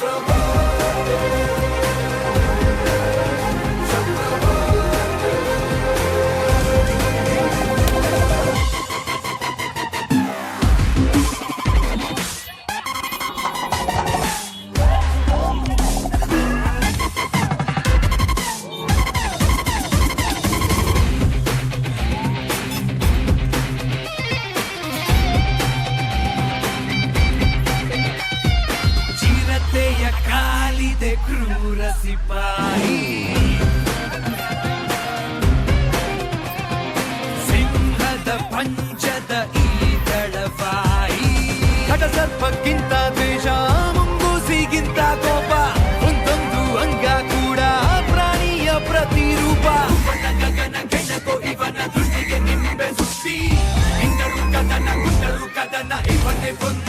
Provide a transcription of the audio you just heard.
from home. ಕಾಲಿದೆ ಕ್ರೂರ ಸಿಪಾಯಿ ಸಿಂಹದ ಪಂಚದ ಈ ದಳವಾಯಿ ಹಠ ಸರ್ಪಕ್ಕಿಂತ ದ್ವೇಷ ಮುಂಗೂಸಿಗಿಂತ ಕೋಪ ಒಂದೊಂದು ಅಂಗ ಕೂಡ ಪ್ರಾಣಿಯ ಪ್ರತಿರೂಪ ಇವನ ಗಗನ ಕೆಣಕೋ ಇವನ ದೃಷ್ಟಿಗೆ ನಿಂಬೆ ಸುತ್ತಿ ಹಿಂಡರು ಕದನ ಗುಂಡರು ಕದನ ಇವನೇ ಒಂದು